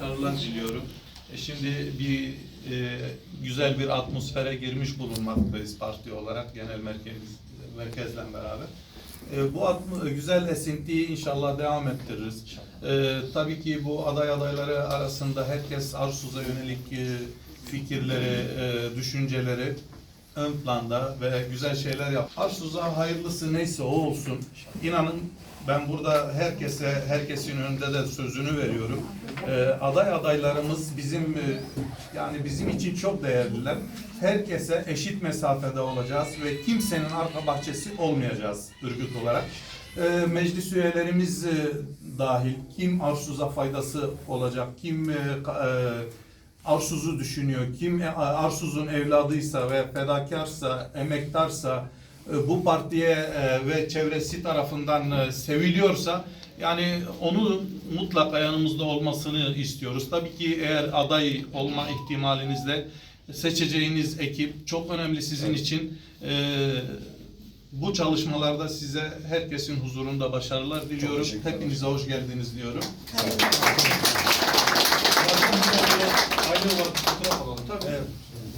başarılar diliyorum. E, şimdi bir e, güzel bir atmosfere girmiş bulunmaktayız parti olarak genel merkez merkezle beraber. E, bu atm- güzel esintiyi inşallah devam ettiririz. E, tabii ki bu aday adayları arasında herkes Arsuz'a yönelik e, fikirleri, e, düşünceleri ön planda ve güzel şeyler yap. Arsuz'a hayırlısı neyse o olsun. İnanın ben burada herkese, herkesin önünde de sözünü veriyorum. Ee, aday adaylarımız bizim e, yani bizim için çok değerliler. Herkese eşit mesafede olacağız ve kimsenin arka bahçesi olmayacağız örgüt olarak. Ee, meclis üyelerimiz e, dahil kim Arsuz'a faydası olacak, kim e, e, Arsuz'u düşünüyor. Kim e, Arsuz'un evladıysa ve fedakarsa, emektarsa, e, bu partiye e, ve çevresi tarafından seviliyorsa yani onu mutlaka yanımızda olmasını istiyoruz. Tabii ki eğer aday olma ihtimalinizde seçeceğiniz ekip çok önemli sizin için. Bu çalışmalarda size herkesin huzurunda başarılar diliyorum. Hepinize hoş geldiniz diyorum. Hayırlı Yeah.